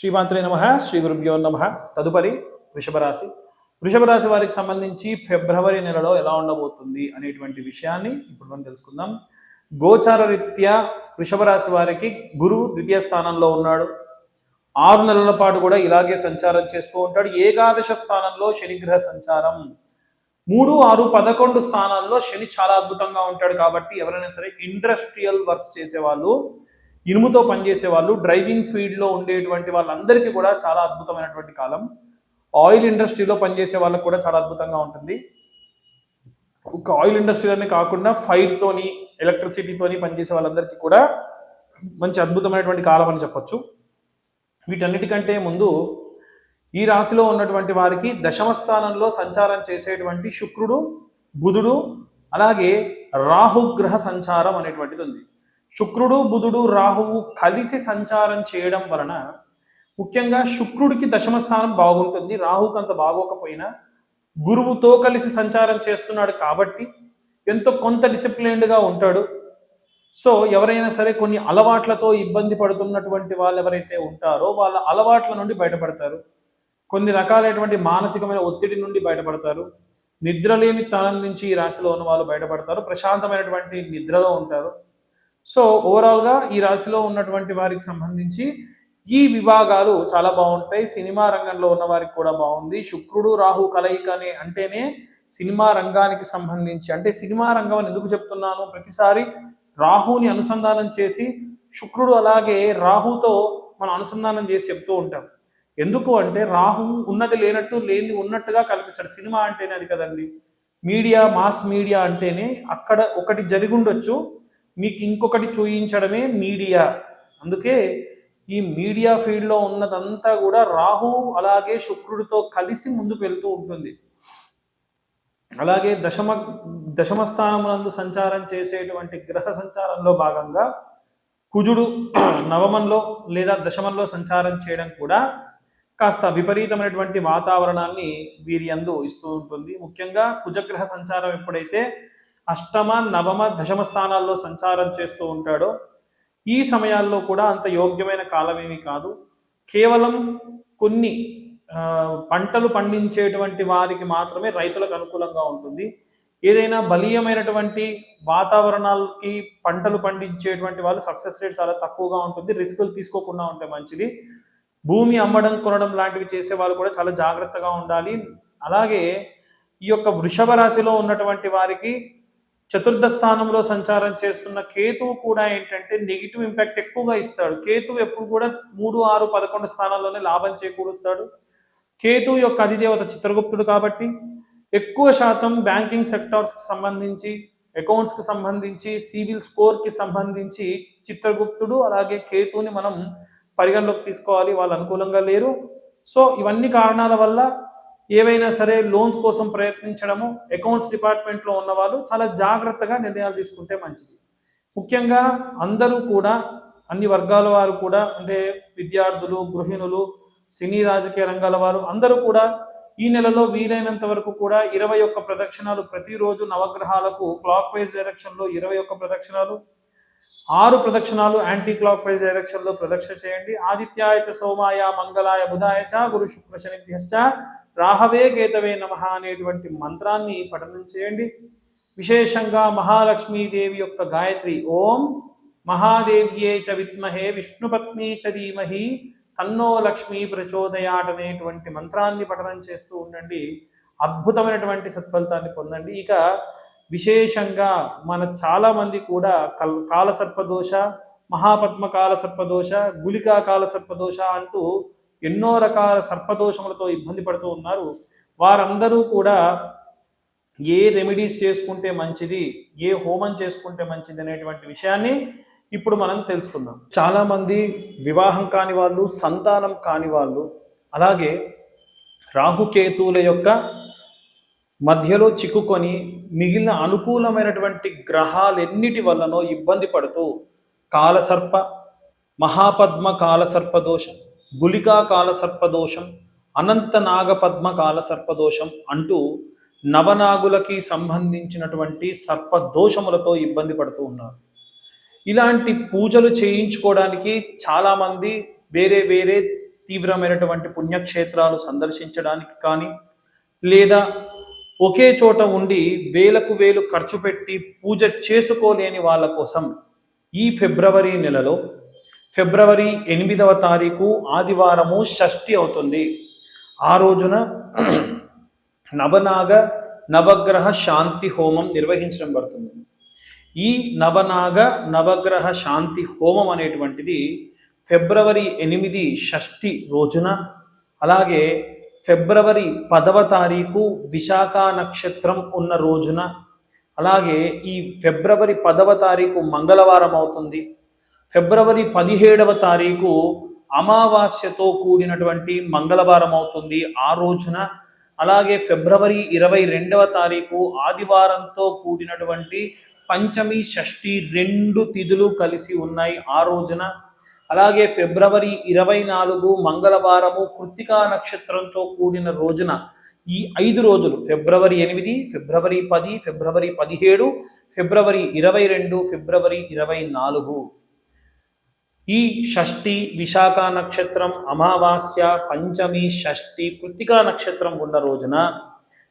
శ్రీమాత్రే నమ శ్రీ గురుభ్యో నమ. తదుపరి వృషభరాశి. వృషభరాశి వారికి సంబంధించి ఫిబ్రవరి నెలలో ఎలా ఉండబోతుంది అనేటువంటి విషయాన్ని ఇప్పుడు మనం తెలుసుకుందాం. గోచార రీత్యా వృషభరాశి వారికి గురువు ద్వితీయ స్థానంలో ఉన్నాడు. ఆరు నెలల పాటు కూడా ఇలాగే సంచారం చేస్తూ ఉంటాడు. ఏకాదశ స్థానంలో శనిగ్రహ సంచారం. మూడు ఆరు పదకొండు స్థానాల్లో శని చాలా అద్భుతంగా ఉంటాడు కాబట్టి ఎవరైనా సరే ఇండస్ట్రియల్ వర్క్స్ చేసేవాళ్ళు ఇనుముతో పనిచేసే వాళ్ళు డ్రైవింగ్ ఫీల్డ్లో ఉండేటువంటి వాళ్ళందరికీ కూడా చాలా అద్భుతమైనటువంటి కాలం. ఆయిల్ ఇండస్ట్రీలో పనిచేసే వాళ్ళకి కూడా చాలా అద్భుతంగా ఉంటుంది. ఒక ఆయిల్ ఇండస్ట్రీలోనే కాకుండా ఫైర్తోని ఎలక్ట్రిసిటీతోని పనిచేసే వాళ్ళందరికీ కూడా మంచి అద్భుతమైనటువంటి కాలం అని చెప్పొచ్చు. వీటన్నిటికంటే ముందు ఈ రాశిలో ఉన్నటువంటి వారికి దశమ స్థానంలో సంచారం చేసేటువంటి శుక్రుడు బుధుడు అలాగే రాహుగ్రహ సంచారం అనేటువంటిది ఉంది. శుక్రుడు బుధుడు రాహువు కలిసి సంచారం చేయడం వలన ముఖ్యంగా శుక్రుడికి దశమ స్థానం బాగుంటుంది. రాహుకి అంత బాగోకపోయినా గురువుతో కలిసి సంచారం చేస్తున్నాడు కాబట్టి ఎంతో కొంత డిసిప్లైన్డ్గా ఉంటాడు. సో ఎవరైనా సరే కొన్ని అలవాట్లతో ఇబ్బంది పడుతున్నటువంటి వాళ్ళు ఎవరైతే ఉంటారో వాళ్ళ అలవాట్ల నుండి బయటపడతారు. కొన్ని రకాలైనటువంటి మానసికమైన ఒత్తిడి నుండి బయటపడతారు. నిద్రలేని తనం నుంచి ఈ రాశిలో ఉన్న వాళ్ళు బయటపడతారు. ప్రశాంతమైనటువంటి నిద్రలో ఉంటారు. సో ఓవరాల్గా ఈ రాశిలో ఉన్నటువంటి వారికి సంబంధించి ఈ విభాగాలు చాలా బాగుంటాయి. సినిమా రంగంలో ఉన్న వారికి కూడా బాగుంది. శుక్రుడు రాహు కలయిక అనే అంటేనే సినిమా రంగానికి సంబంధించి అంటే సినిమా రంగం అని ఎందుకు చెప్తున్నాను? ప్రతిసారి రాహుని అనుసంధానం చేసి శుక్రుడు అలాగే రాహుతో మనం అనుసంధానం చేసి చెప్తూ ఉంటాం. ఎందుకు అంటే రాహు ఉన్నది లేనట్టు లేనిది ఉన్నట్టుగా కల్పిస్తాడు సినిమా అంటేనే అది కదండి. మీడియా మాస్ మీడియా అంటేనే అక్కడ ఒకటి జరిగి ఉండొచ్చు. మీకు ఇంకొకటి చూయించడమే మీడియా. అందుకే ఈ మీడియా ఫీల్డ్లో ఉన్నదంతా కూడా రాహు అలాగే శుక్రుడితో కలిసి ముందుకు వెళ్తూ ఉంటుంది. అలాగే దశమ దశమ స్థానమునందు సంచారం చేసేటువంటి గ్రహ సంచారంలో భాగంగా కుజుడు నవమంలో లేదా దశమంలో సంచారం చేయడం కూడా కాస్త విపరీతమైనటువంటి వాతావరణాన్ని వీరి అందు ఇస్తూ ఉంటుంది. ముఖ్యంగా కుజగ్రహ సంచారం ఎప్పుడైతే అష్టమ నవమ దశమ స్థానాల్లో సంచారం చేస్తూ ఉంటాడో ఈ సమయాల్లో కూడా అంత యోగ్యమైన కాలమేమీ కాదు. కేవలం కొన్ని పంటలు పండించేటువంటి వారికి మాత్రమే రైతులకు అనుకూలంగా ఉంటుంది. ఏదైనా బలీయమైనటువంటి వాతావరణాలకి పంటలు పండించేటువంటి వాళ్ళు సక్సెస్ రేట్ చాలా తక్కువగా ఉంటుంది. రిస్కులు తీసుకోకుండా ఉంటే మంచిది. భూమి అమ్మడం కొనడం లాంటివి చేసే వాళ్ళు కూడా చాలా జాగ్రత్తగా ఉండాలి. అలాగే ఈ యొక్క వృషభ రాశిలో ఉన్నటువంటి వారికి చతుర్థ స్థానంలో సంచారం చేస్తున్న కేతువు కూడా ఏంటంటే నెగిటివ్ ఇంపాక్ట్ ఎక్కువగా ఇస్తాడు. కేతువు ఎప్పుడు కూడా మూడు ఆరు పదకొండు స్థానాల్లోనే లాభం చేకూరుస్తాడు. కేతు యొక్క అధిదేవత చిత్రగుప్తుడు కాబట్టి ఎక్కువ శాతం బ్యాంకింగ్ సెక్టార్స్కి సంబంధించి అకౌంట్స్కి సంబంధించి సివిల్ స్కోర్కి సంబంధించి చిత్రగుప్తుడు అలాగే కేతుని మనం పరిగణలోకి తీసుకోవాలి. వాళ్ళు అనుకూలంగా లేరు. సో ఇవన్నీ కారణాల వల్ల ఏవైనా సరే లోన్స్ కోసం ప్రయత్నించడము అకౌంట్స్ డిపార్ట్మెంట్లో ఉన్న వాళ్ళు చాలా జాగ్రత్తగా నిర్ణయాలు తీసుకుంటే మంచిది. ముఖ్యంగా అందరూ కూడా అన్ని వర్గాల వారు కూడా అంటే విద్యార్థులు గృహిణులు సినీ రాజకీయ రంగాల వారు అందరూ కూడా ఈ నెలలో వీలైనంత వరకు కూడా ఇరవై ఒక్క ప్రదక్షిణాలు ప్రతిరోజు నవగ్రహాలకు క్లాక్ వైజ్ డైరెక్షన్లో ఇరవై ఒక్క ప్రదక్షిణాలు ఆరు ప్రదక్షిణాలు యాంటీ క్లాక్ వైజ్ డైరెక్షన్లో ప్రదక్షిణ చేయండి. ఆదిత్యాయ చ సోమాయ మంగళాయ బుధాయ చ గురు శుక్ర శనిభ్యశ్చ రాహవే కేతవే నమ అనేటువంటి మంత్రాన్ని పఠనం చేయండి. విశేషంగా మహాలక్ష్మీదేవి యొక్క గాయత్రి ఓం మహాదేవ్యే చ విద్మహే విష్ణుపత్ని చ ధీమహి తన్నో లక్ష్మీ ప్రచోదయాట్ అనేటువంటి మంత్రాన్ని పఠనం చేస్తూ ఉండండి. అద్భుతమైనటువంటి సత్ఫలితాన్ని పొందండి. ఇక విశేషంగా మన చాలామంది కూడా కల్ కాల సర్పదోష మహాపద్మ కాల సర్పదోష కాలసర్పదోష కాల సర్పదోష అంటూ ఎన్నో రకాల సర్పదోషములతో ఇబ్బంది పడుతూ ఉన్నారు. వారందరూ కూడా ఏ రెమెడీస్ చేసుకుంటే మంచిది ఏ హోమం చేసుకుంటే మంచిది అనేటువంటి విషయాన్ని ఇప్పుడు మనం తెలుసుకుందాం. చాలామంది వివాహం కాని వాళ్ళు సంతానం కాని వాళ్ళు అలాగే రాహుకేతువుల యొక్క మధ్యలో చిక్కుకొని మిగిలిన అనుకూలమైనటువంటి గ్రహాలెన్నిటి వల్లనో ఇబ్బంది పడుతూ కాలసర్ప మహాపద్మ కాలసర్పదోషం గులికా కాలసర్పదోషం అనంత నాగపద్మ కాలసర్పదోషం అంటూ నవనాగులకి సంబంధించినటువంటి సర్పదోషములతో ఇబ్బంది పడుతూ ఉన్నారు. ఇలాంటి పూజలు చేయించుకోవడానికి చాలామంది వేరే వేరే తీవ్రమైనటువంటి పుణ్యక్షేత్రాలు సందర్శించడానికి కానీ లేదా ఒకే చోట ఉండి వేలకు వేలు ఖర్చు పెట్టి పూజ చేసుకోలేని వాళ్ళ కోసం ఈ ఫిబ్రవరి నెలలో ఫిబ్రవరి ఎనిమిదవ తారీఖు ఆదివారము షష్ఠి అవుతుంది. ఆ రోజున నవనాగ నవగ్రహ శాంతి హోమం నిర్వహించడం పడుతుంది. ఈ నవనాగ నవగ్రహ శాంతి హోమం అనేటువంటిది ఫిబ్రవరి ఎనిమిది షష్ఠి రోజున అలాగే ఫిబ్రవరి పదవ తారీఖు విశాఖ నక్షత్రం ఉన్న రోజున అలాగే ఈ ఫిబ్రవరి పదవ తారీఖు మంగళవారం అవుతుంది. ఫిబ్రవరి పదిహేడవ తారీఖు అమావాస్యతో కూడినటువంటి మంగళవారం అవుతుంది ఆ రోజున. అలాగే ఫిబ్రవరి ఇరవై రెండవ తారీఖు ఆదివారంతో కూడినటువంటి పంచమి షష్ఠి రెండు తిథులు కలిసి ఉన్నాయి ఆ రోజున. అలాగే ఫిబ్రవరి ఇరవై నాలుగు మంగళవారము కృత్తికా నక్షత్రంతో కూడిన రోజున. ఈ ఐదు రోజులు ఫిబ్రవరి ఎనిమిది ఫిబ్రవరి పది ఫిబ్రవరి పదిహేడు ఫిబ్రవరి ఇరవై రెండు ఫిబ్రవరి ఇరవై నాలుగు. ఈ షష్ఠి విశాఖ నక్షత్రం అమావాస్య పంచమి షష్ఠి కృత్తికా నక్షత్రం ఉన్న రోజున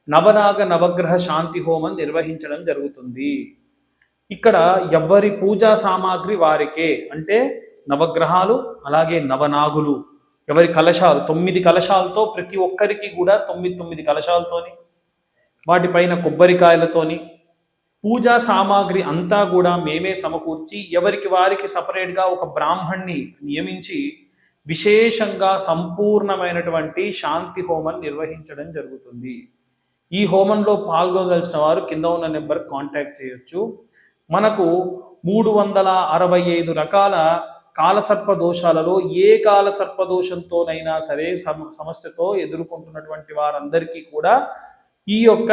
నవనాగ నవగ్రహ శాంతి హోమం నిర్వహించడం జరుగుతుంది. ఇక్కడ ఎవ్వరి పూజా సామాగ్రి వారికే అంటే నవగ్రహాలు అలాగే నవనాగులు ఎవరి కలశాలు తొమ్మిది కలశాలతో ప్రతి ఒక్కరికి కూడా తొమ్మిది తొమ్మిది కలశాలతోని వాటిపైన కొబ్బరికాయలతోని పూజా సామాగ్రి అంతా కూడా మేమే సమకూర్చి ఎవరికి వారికి సపరేట్గా ఒక బ్రాహ్మణ్ణి నియమించి విశేషంగా సంపూర్ణమైనటువంటి శాంతి హోమం నిర్వహించడం జరుగుతుంది. ఈ హోమంలో పాల్గొనదలిచిన వారు కింద ఉన్న నెంబర్ కాంటాక్ట్ చేయొచ్చు. మనకు మూడు వందల అరవై ఐదు రకాల కాలసర్ప దోషాలలో ఏ కాలసర్ప దోషంతోనైనా సరే సమ సమస్యతో ఎదుర్కొంటున్నటువంటి వారందరికీ కూడా ఈ యొక్క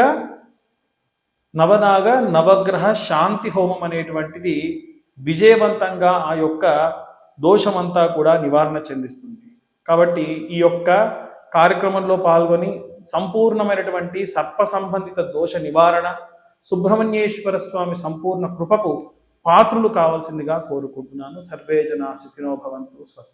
నవనాగ నవగ్రహ శాంతి హోమం అనేటువంటిది విజయవంతంగా ఆ యొక్క దోషమంతా కూడా నివారణ చెందిస్తుంది. కాబట్టి ఈ యొక్క కార్యక్రమంలో పాల్గొని సంపూర్ణమైనటువంటి సర్ప సంబంధిత దోష నివారణ సుబ్రహ్మణ్యేశ్వర స్వామి సంపూర్ణ కృపకు పాత్రులు కావాల్సిందిగా కోరుకుంటున్నాను. సర్వే జన సుఖినో భవంతు స్వస్తి